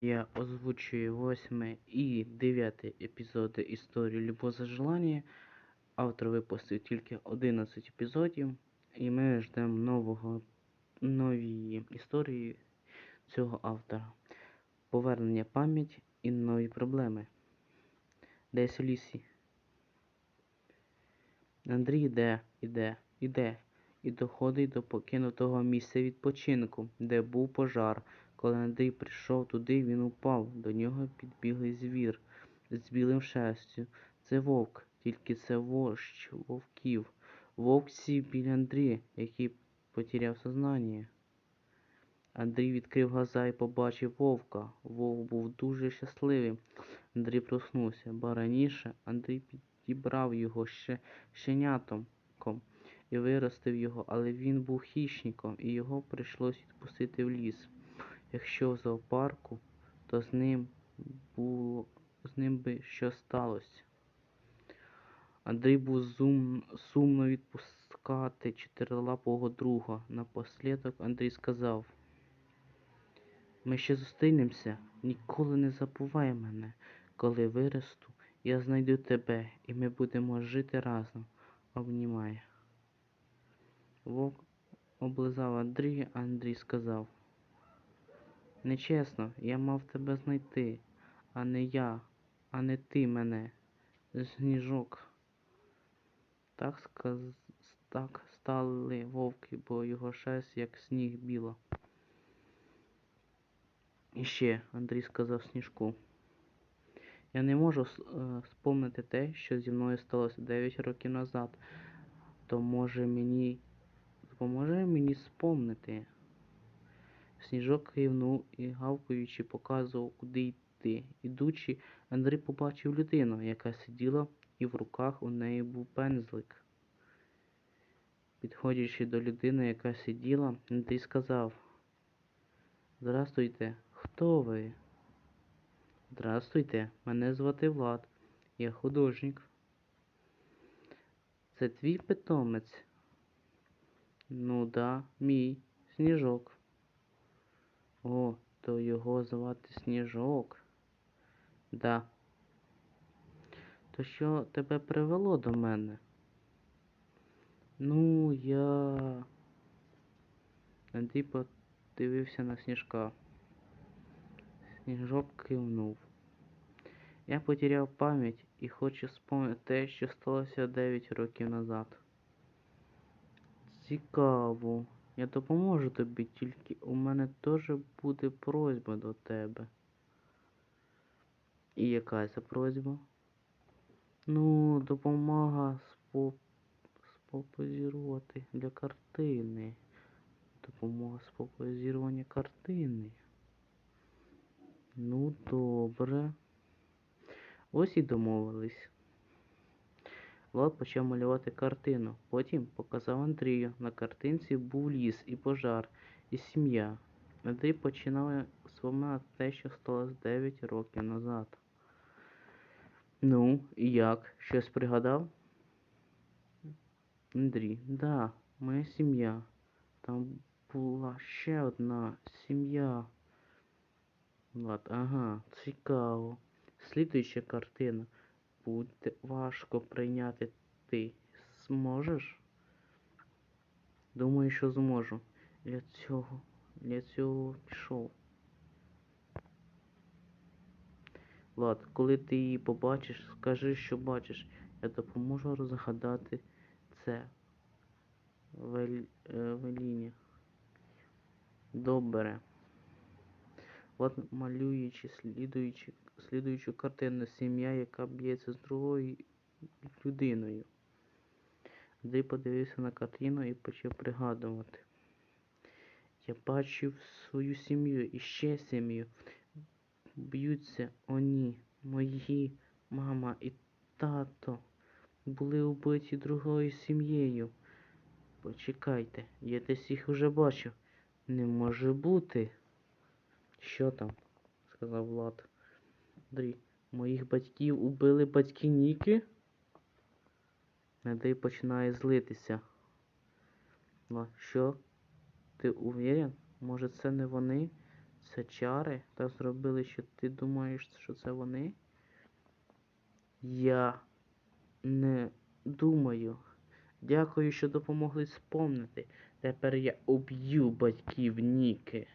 Я озвучую восьме і дев'яте епізоди історії Любов за желання. Автор випустив тільки 11 епізодів, і ми ждемо нового, нові історії цього автора. Повернення пам'ять і нові проблеми. Десь у лісі. Андрій іде, іде, іде, і доходить до покинутого місця відпочинку, де був пожар. Коли Андрій прийшов туди, він упав. До нього підбіглий звір з білим шерстю. Це вовк, тільки це вождь вовків. Вовк сів біля Андрія, який потеряв сознання. Андрій відкрив глаза і побачив вовка. Вовк був дуже щасливий. Андрій проснувся, бо раніше Андрій підібрав його ще щенятом і виростив його, але він був хищником, і його прийшлось відпустити в ліс. Якщо в зоопарку, то з ним було з ним би що сталося. Андрій був зум, сумно відпускати чотирилапого друга. Напослідок Андрій сказав Ми ще зустрінемося, ніколи не забувай мене. Коли виросту, я знайду тебе, і ми будемо жити разом. Обнімає. Вовк облизав Андрія, Андрій сказав Нечесно, я мав тебе знайти, а не я, а не ти мене, сніжок. Так сказ... так стали вовки, бо його шерсть, як сніг біла. І ще, Андрій сказав сніжку. Я не можу е, спомнити те, що зі мною сталося 9 років назад. То може мені допоможе мені спомнити. Сніжок кивнув і, гавкаючи, показував, куди йти. Ідучи, Андрій побачив людину, яка сиділа, і в руках у неї був пензлик. Підходячи до людини, яка сиділа, Андрій сказав Здрастуйте, хто ви? Здрастуйте, мене звати Влад, я художник. Це твій питомець? Ну да, мій сніжок. О, то його звати Сніжок. Да. То що тебе привело до мене? Ну, я. Андрій подивився на сніжка. Сніжок кивнув. Я потеряв пам'ять і хочу спомнити те, що сталося 9 років назад. Цікаво. Я допоможу тобі, тільки у мене теж буде просьба до тебе. І яка це просьба? Ну, допомога споп... спопозірувати для картини. Допомога спопозірування картини. Ну, добре. Ось і домовились. Влад почав малювати картину. Потім показав Андрію. На картинці був ліс і пожар, і сім'я. Андрій починав вспоминати те, що сталося 9 років назад. Ну, і як? Щось пригадав? Андрій, да, моя сім'я. Там була ще одна сім'я. Влад, ага, цікаво. Слідуюча картина буде важко прийняти ти. Зможеш? Думаю, що зможу. Для цього, для цього пішов. Влад, коли ти її побачиш, скажи, що бачиш. Я допоможу розгадати це Вель... Е, веління. Добре. Влад малюючи, слідуючу картину сім'я, яка б'ється з другою людиною. Андрій подивився на картину і почав пригадувати. Я бачив свою сім'ю і ще сім'ю. Б'ються вони, мої мама і тато були убиті другою сім'єю. Почекайте, я десь їх уже бачив. Не може бути. Що там? сказав Влад. Андрій, моїх батьків убили батьки Ніки? Андрій починає злитися. Ну, що? Ти уверен? Може це не вони? Це чари? Так зробили, що ти думаєш, що це вони? Я не думаю. Дякую, що допомогли спомнити. Тепер я уб'ю батьків Ніки.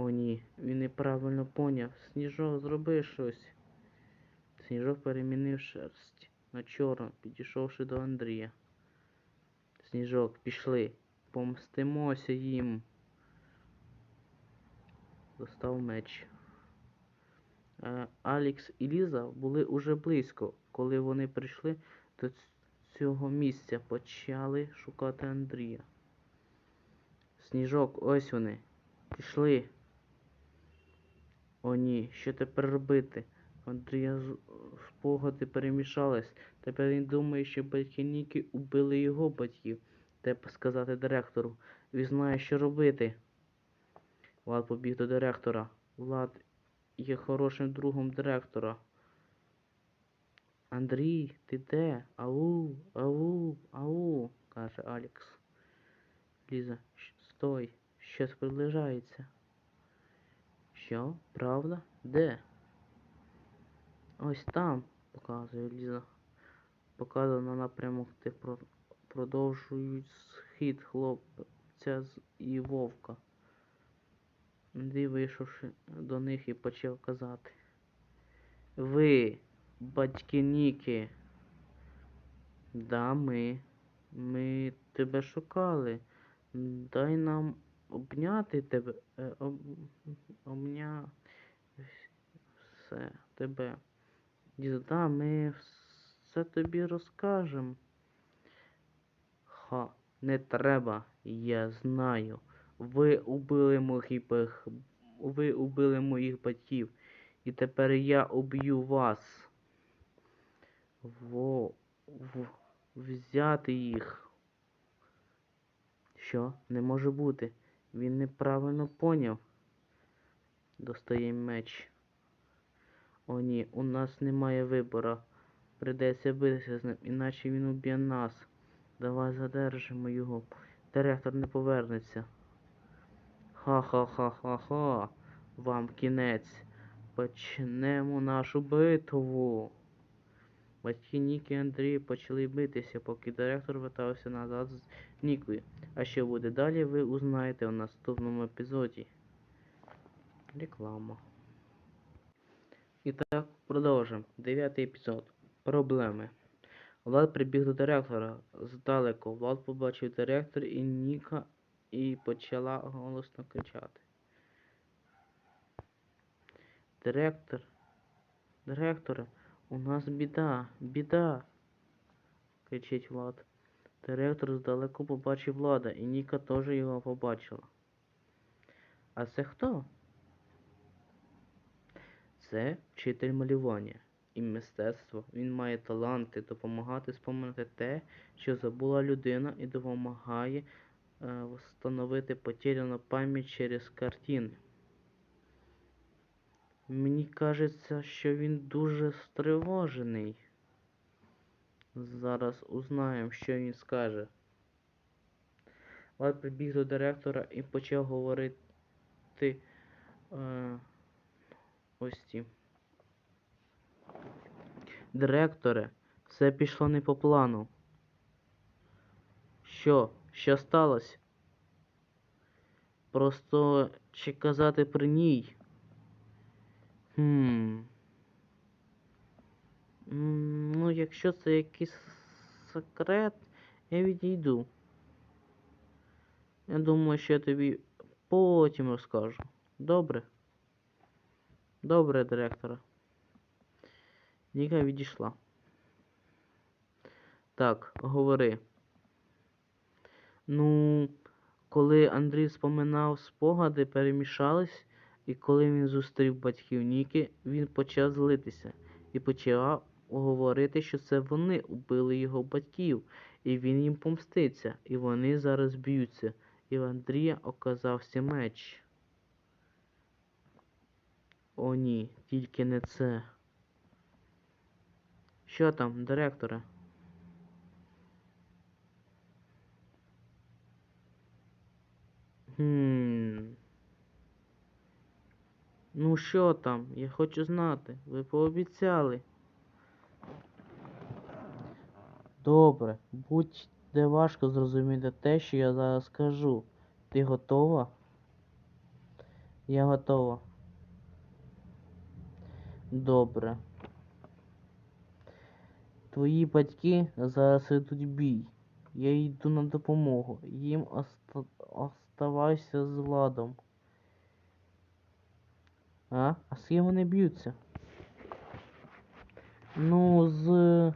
О ні, він неправильно поняв. Сніжок, зроби щось. Сніжок перемінив шерсть на чорну, підійшовши до Андрія. Сніжок, пішли. Помстимося їм. Достав меч. Е, Алікс і Ліза були уже близько, коли вони прийшли до цього місця, почали шукати Андрія. Сніжок, ось вони. Пішли. О ні, що тепер робити? Андрія спогади перемішались. Тепер він думає, що батьки Ніки убили його батьків. Треба сказати директору. Він знає, що робити. Влад побіг до директора. Влад є хорошим другом директора. Андрій, ти де? Ау, ау, ау, каже Алікс. Ліза, стой, щось приближається. Що? Правда? Де? Ось там, показує Ліза. Показує на напрямок, де продовжують схід хлопця і вовка. Андрій, вийшовши до них і почав казати. Ви, батьки Ніки. Да, ми. Ми тебе шукали. Дай нам обняти тебе. Е, об, обня... Все, тебе. Дід, ми все тобі розкажемо. Ха, не треба, я знаю. Ви убили моїх. Ви убили моїх батьків. І тепер я уб'ю вас. Во... В... Взяти їх. Що? Не може бути. Він неправильно поняв. Достає меч. О ні, у нас немає вибору. Придеться битися з ним, іначе він уб'є нас. Давай задержимо його. Директор не повернеться. Ха-ха-ха-ха-ха. Вам кінець. Почнемо нашу битву. Батьки Ніки і Андрій почали битися, поки директор вертався назад з Нікою. А що буде далі, ви узнаєте у наступному епізоді. Реклама. І так, продовжимо. Дев'ятий епізод. Проблеми. Влад прибіг до директора здалеку. Влад побачив директор і Ніка і почала голосно кричати. Директор, директоре, у нас біда, біда. кричить Влад. Директор здалеку побачив Влада, і Ніка теж його побачила. А це хто? Це вчитель малювання і мистецтва. Він має таланти допомагати споминати те, що забула людина, і допомагає е, встановити потеряну пам'ять через картини. Мені кажеться, що він дуже стривожений. Зараз узнаємо, що він скаже. Влад прибіг до директора і почав говорити е, ось ці. Директоре, все пішло не по плану. Що? Що сталося? Просто чи казати при ній? Хм. Ну, якщо це якийсь секрет, я відійду. Я думаю, що я тобі потім розкажу. Добре? Добре, директора. Ніка відійшла. Так, говори. Ну, коли Андрій споминав спогади, перемішались, і коли він зустрів батьків Ніки, він почав злитися і почав говорити, що це вони убили його батьків, і він їм помститься, і вони зараз б'ються. І в Андрія оказався меч. О ні, тільки не це. Що там, директоре? Хм. Ну що там? Я хочу знати. Ви пообіцяли. Добре, будь-де важко зрозуміти те, що я зараз скажу. Ти готова? Я готова. Добре. Твої батьки зараз ведуть бій. Я йду на допомогу. Їм оста... оставайся з владом. А? А з ким вони б'ються? Ну, з.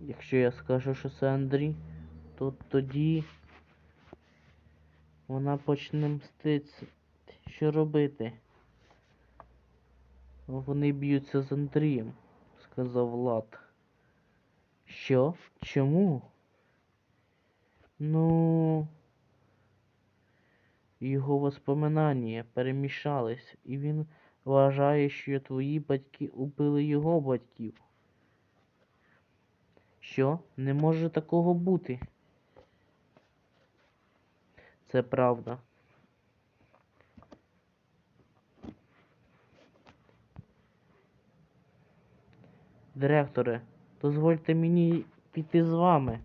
Якщо я скажу, що це Андрій, то тоді вона почне мститися. Що робити? Вони б'ються з Андрієм, сказав Влад. Що? Чому? Ну. Його воспоминання перемішались, і він вважає, що твої батьки убили його батьків. Що? Не може такого бути. Це правда. Директоре, дозвольте мені піти з вами.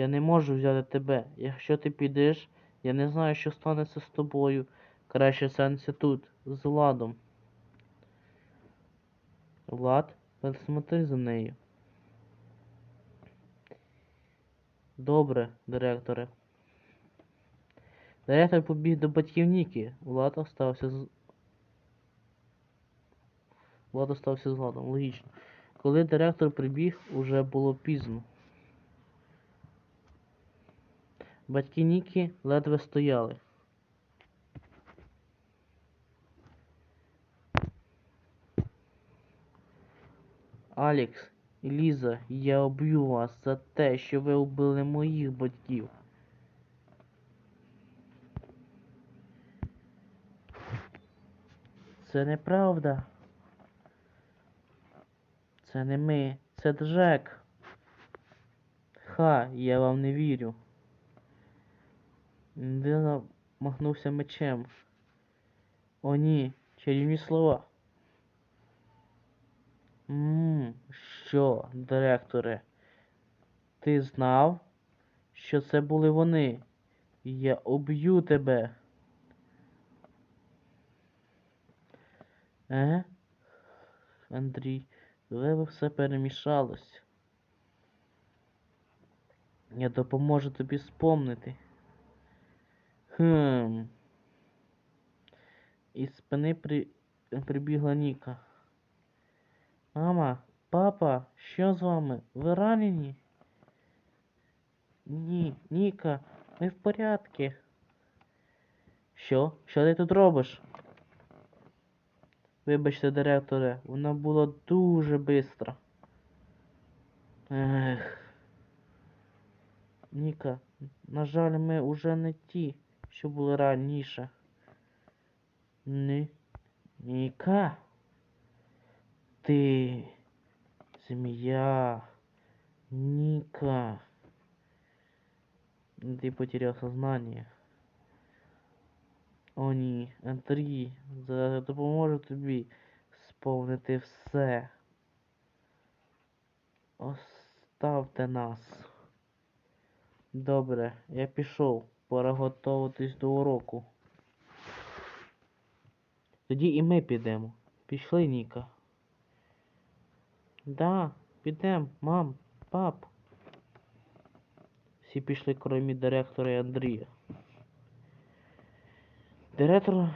Я не можу взяти тебе. Якщо ти підеш, я не знаю, що станеться з тобою. Краще станеться тут, з Владом. Влад, присмотри за нею. Добре, директоре. Директор побіг до батьків Ніки. Влад остався з. Влад остався з Владом. Логічно. Коли директор прибіг, уже було пізно. Батьки Нікі ледве стояли. Алікс Ліза, я об'ю вас за те, що ви убили моїх батьків. Це неправда. Це не ми, це Джек. Ха, я вам не вірю. Дина махнувся мечем. О ні, чарівні слова. Ммм, що, директоре? Ти знав, що це були вони? Я уб'ю тебе. Е? Андрій, тебе все перемішалось. Я допоможу тобі спомнити. Хм. Із спини при... прибігла Ніка. Мама, папа, що з вами? Ви ранені? Ні, Ніка, ми в порядку. Що? Що ти тут робиш? Вибачте, директоре, вона була дуже бистра. Ех. Ніка, на жаль, ми уже не ті, що були раніше. Ні. Ніка. Ти. Змея. Ника. Ты потерял сознание. О ні, Андрій, зараз допоможу тобі сповнити все. Оставте нас. Добре, я пішов. Пора готуватись до уроку. Тоді і ми підемо. Пішли, Ніка. Да, підем, мам, пап. Всі пішли, крім директора і Андрія. Директор е,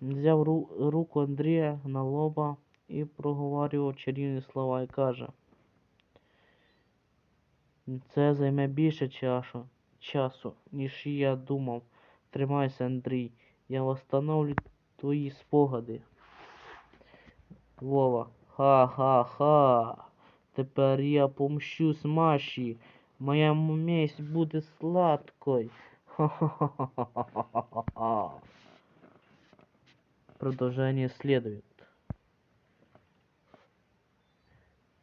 взяв ру- руку Андрія на лоба і проговорював чарівні слова і каже. Це займе більше часу, часу, ніж я думав. Тримайся, Андрій. Я восстановлю твої спогади. Вова. Ха-ха-ха. Тепер я помщусь Маші. Моя месть буде сладкою. Ха-ха-ха-ха-ха-ха-ха. Продолжение следует.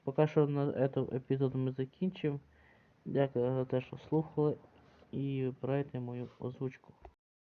Поки що на этом епізод ми закінчимо. Дякую за те, що слухали І вибирайте мою озвучку.